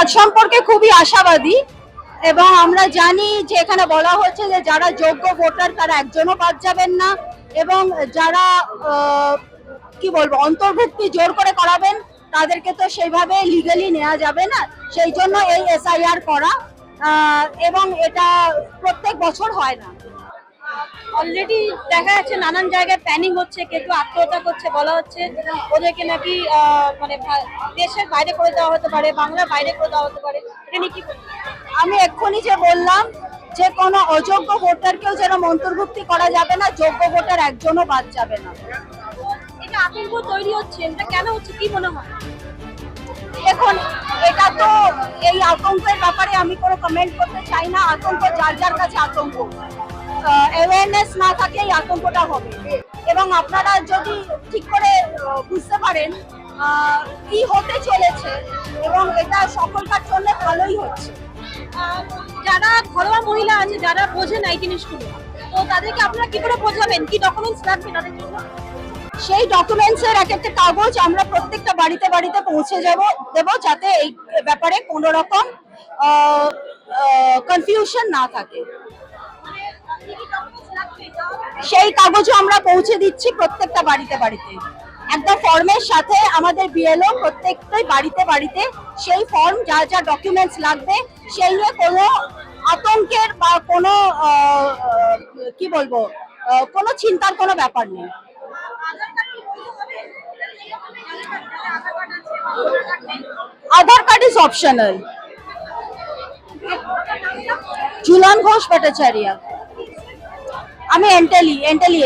কাজ সম্পর্কে খুবই আশাবাদী এবং আমরা জানি যে এখানে বলা হচ্ছে যে যারা যোগ্য ভোটার তারা একজনও বাদ যাবেন না এবং যারা কি বলব, অন্তর্ভুক্তি জোর করে করাবেন, তাদেরকে তো সেইভাবে লিগালি নেওয়া যাবে না। সেই জন্য এই এসআইআর করা এবং এটা প্রত্যেক বছর হয় না। অলরেডি দেখা যাচ্ছে নানান জায়গায় প্যানিং হচ্ছে কেউ কেউ আত্মহত্যা করছে বলা হচ্ছে। ওদেরকে নাকি মানে দেশের বাইরে করে দেওয়া হতে পারে বাংলার বাইরে করে দেওয়া হতে পারে। এটা নিয়ে কি আমি এক্ষুনি যে বললাম যে কোনো অযোগ্য ভোটারকেও যেন অন্তর্ভুক্তি করা যাবে না যোগ্য ভোটার একজনও বাদ যাবে না। এটা আতঙ্ক তৈরি হচ্ছে এটা কেন হচ্ছে কি মনে হয়? দেখুন এটা তো এই আতঙ্কের ব্যাপারে আমি কোনো কমেন্ট করতে চাই না আতঙ্ক যার যার কাছে আতঙ্ক। অ্যাওয়ারনেস না থাকে এই আতঙ্কটা হবে। এবং আপনারা যদি ঠিক করে বুঝতে পারেন কি হতে চলেছে এবং এটা সকলকার জন্য ভালোই হচ্ছে। যারা ঘরোয়া মহিলা আছে যারা বোঝে না এই জিনিসগুলো তো তাদেরকে আপনারা কি করে বোঝাবেন? কি ডকুমেন্টস লাগবে তাদের জন্য? সেই ডকুমেন্টসের এক একটা কাগজ আমরা প্রত্যেকটা বাড়িতে বাড়িতে পৌঁছে যাব দেব যাতে এই ব্যাপারে কোনো রকম কনফিউশন না থাকে। সেই কাগজও আমরা পৌঁছে দিচ্ছি প্রত্যেকটা বাড়িতে বাড়িতে। একদম ফর্মের সাথে আমাদের বিএলও প্রত্যেকটাই বাড়িতে বাড়িতে সেই ফর্ম, যা যা ডকুমেন্টস লাগবে, সেই নিয়ে কোনো আতঙ্কের বা কোনো কি বলব কোনো চিন্তার কোনো ব্যাপার নেই। Aadhaar card is optional Jhulan Ghosh Bhattacharya আমি এন্টালি এন্টালি